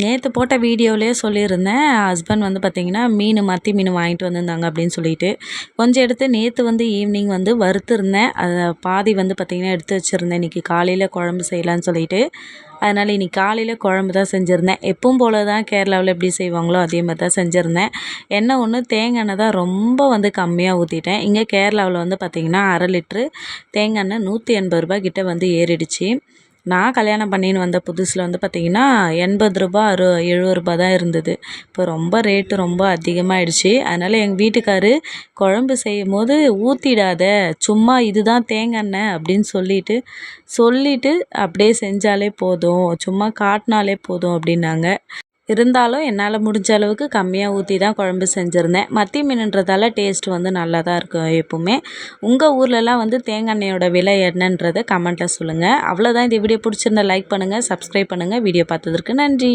நேற்று போட்ட வீடியோவிலே சொல்லியிருந்தேன் ஹஸ்பண்ட் வந்து பார்த்திங்கன்னா மீன் மத்தி மீன் வாங்கிட்டு வந்திருந்தாங்க அப்படின்னு சொல்லிட்டு. கொஞ்சம் எடுத்து நேற்று வந்து ஈவினிங் வந்து வறுத்துருந்தேன். அதை பாதி வந்து பார்த்திங்கன்னா எடுத்து வச்சுருந்தேன். இன்றைக்கி காலையில் குழம்பு செய்யலான்னு சொல்லிட்டு. அதனால் இன்றைக்கி காலையில் குழம்பு தான் செஞ்சுருந்தேன். எப்பவும் போல் தான் கேரளாவில் எப்படி செய்வாங்களோ அதே மாதிரி தான் செஞ்சுருந்தேன். என்ன ஒன்று தேங்காய் எண்ணெய் தான் ரொம்ப வந்து கம்மியாக ஊற்றிட்டேன் இங்கே கேரளாவில் வந்து பார்த்திங்கன்னா அரை லிட்ரு தேங்காய் எண்ணெய் நூற்றி எண்பது ரூபாய் கிட்டே வந்து ஏறிடுச்சு. நான் கல்யாணம் பண்ணின்னு வந்த புதுசில் வந்து பார்த்திங்கன்னா எண்பது ரூபா அறு எழுபது ரூபா தான் இருந்தது. இப்போ ரொம்ப ரேட்டு ரொம்ப அதிகமாகிடுச்சு அதனால் எங்கள் வீட்டுக்காரு குழம்பு செய்யும் போது ஊற்றிடாத சும்மா இதுதான் தேங்காய் எண்ணெய் அப்படின்னு சொல்லிட்டு சொல்லிட்டு அப்படியே செஞ்சாலே போதும். சும்மா காட்டினாலே போதும் அப்படின்னாங்க. இருந்தாலும் என்னால் முடிஞ்ச அளவுக்கு கம்மியாக ஊற்றி தான் குழம்பு செஞ்சுருந்தேன். மத்தி மீனுன்றதால டேஸ்ட் வந்து நல்லா தான் இருக்கும் எப்போவுமே. உங்கள் ஊர்லலாம் வந்து தேங்காய் எண்ணெயோட விலை என்னன்றதை கமெண்ட்டில் சொல்லுங்கள் அவ்வளோதான் இந்த வீடியோ பிடிச்சிருந்தா லைக் பண்ணுங்கள் சப்ஸ்கிரைப் பண்ணுங்கள் வீடியோ பார்த்ததற்கு நன்றி.